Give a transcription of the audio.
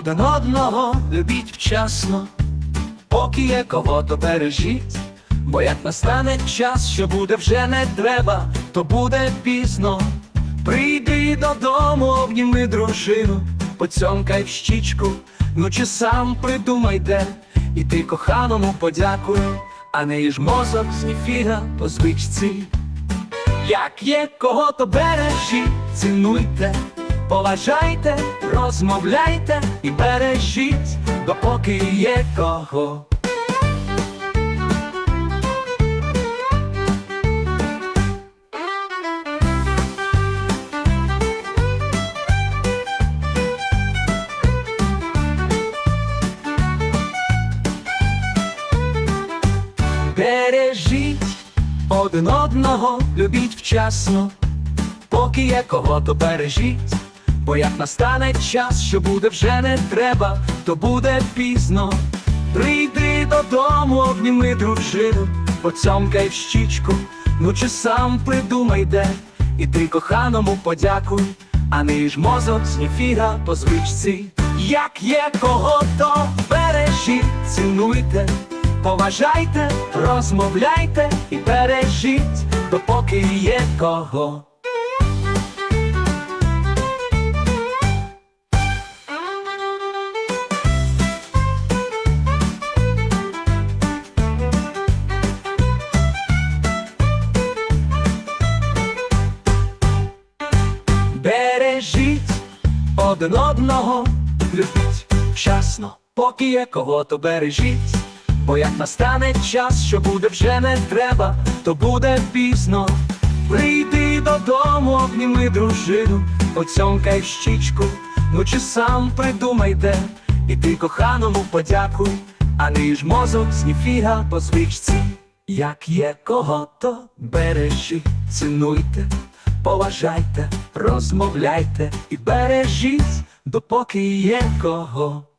Один одного любіть вчасно, поки є кого, то бережіть. Бо як настане час, що буде вже не треба, то буде пізно. Прийди додому, обніми дружину, поцьомкай в щічку, ну чи сам придумай де, і ти коханому подякуй, а не їж мозок з ніфіга по звичці. Як є кого, то бережіть, цінуйте, поважайте, розмовляйте і бережіть, допоки є кого. Бережіть один одного, любіть вчасно, поки є кого, то бережіть, бо як настане час, що буде вже не треба, то буде пізно. Прийди додому, обніми дружину, поцьомкай в щічку, ну чи сам придумай де, і ти коханому подякуй, а не ж мозок з ніфіга по звичці. Як є кого, то бережіть, цінуйте. Поважайте, розмовляйте і бережіть, допоки є кого. Один одного, любіть вчасно, поки є кого, то бережіть. Бо як настане час, що буде вже не треба, то буде пізно. Прийди додому, обніми дружину, поцьомкай щічку, ну чи сам придумай де, і ти коханому подякуй, а не ж мозок з ніфіга по звичці. Як є кого, то бережіть, цінуйте, поважайте, розмовляйте і бережіть, допоки є кого.